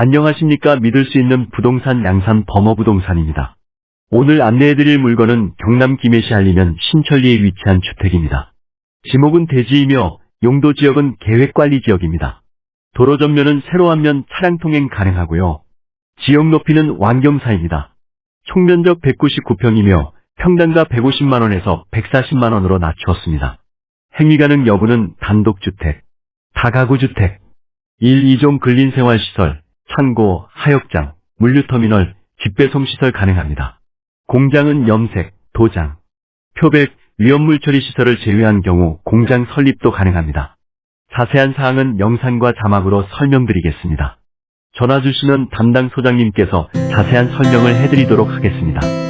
안녕하십니까 믿을 수 있는 부동산 양산 범어부동산입니다. 오늘 안내해드릴 물건은 경남 김해시 알리면 신천리에 위치한 주택입니다. 지목은 대지이며 용도 지역은 계획관리 지역입니다. 도로 전면은 세로 한면 차량 통행 가능하고요. 지역 높이는 완경사입니다. 총면적 199평이며 평당가 150만원에서 140만원으로 낮추었습니다. 행위 가능 여부는 단독주택, 다가구주택, 1, 2종 근린생활시설, 창고, 하역장, 물류터미널, 집배송시설 가능합니다. 공장은 염색, 도장, 표백, 위험물 처리 시설을 제외한 경우 공장 설립도 가능합니다. 자세한 사항은 영상과 자막으로 설명드리겠습니다. 전화 주시면 담당 소장님께서 자세한 설명을 해드리도록 하겠습니다.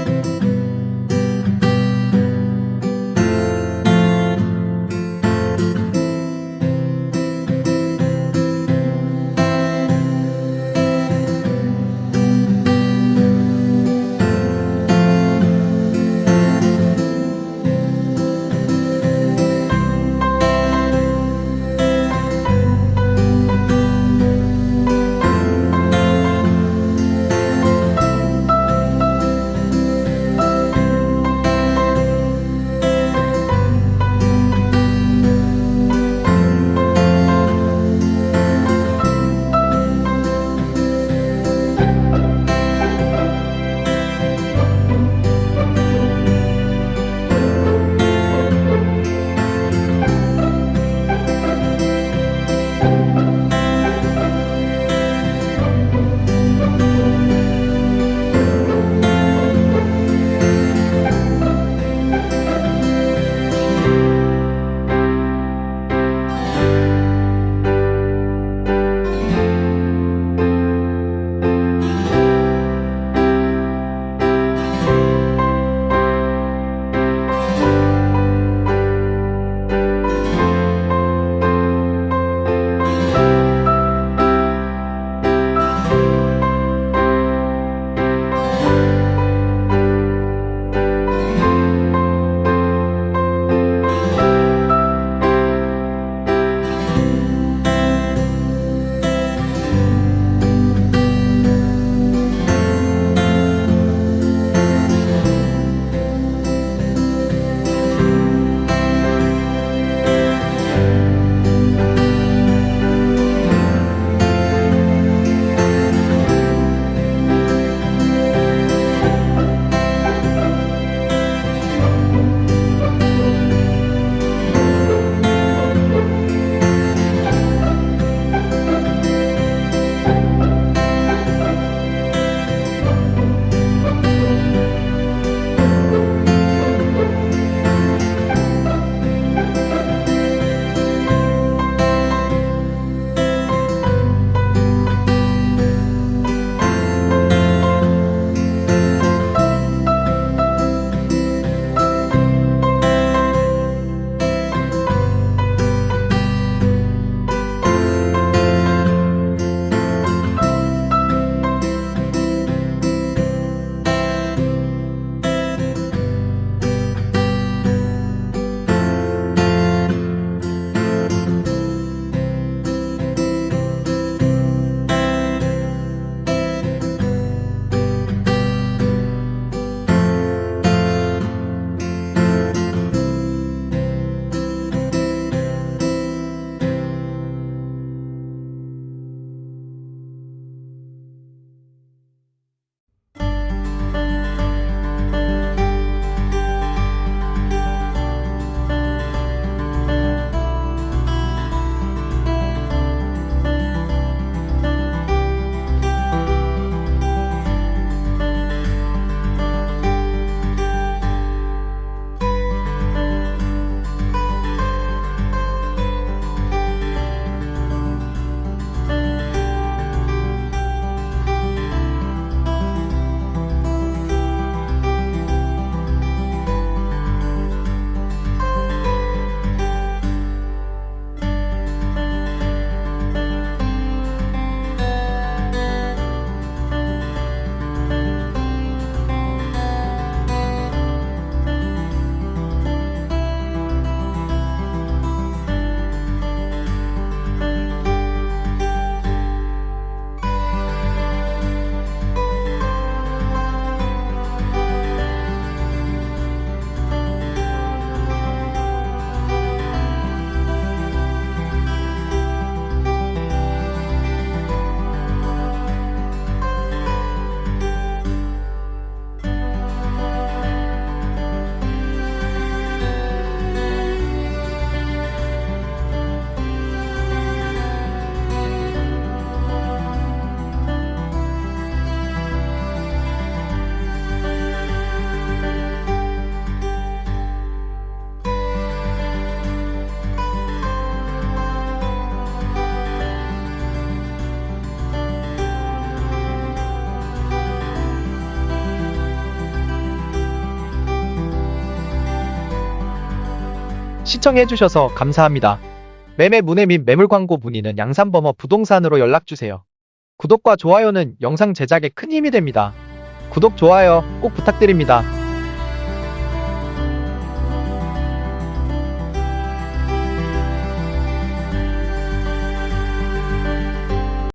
시청해주셔서 감사합니다. 매매 문의 및 매물 광고 문의는 양산범어 부동산으로 연락주세요. 구독과 좋아요는 영상 제작에 큰 힘이 됩니다. 구독, 좋아요 꼭 부탁드립니다.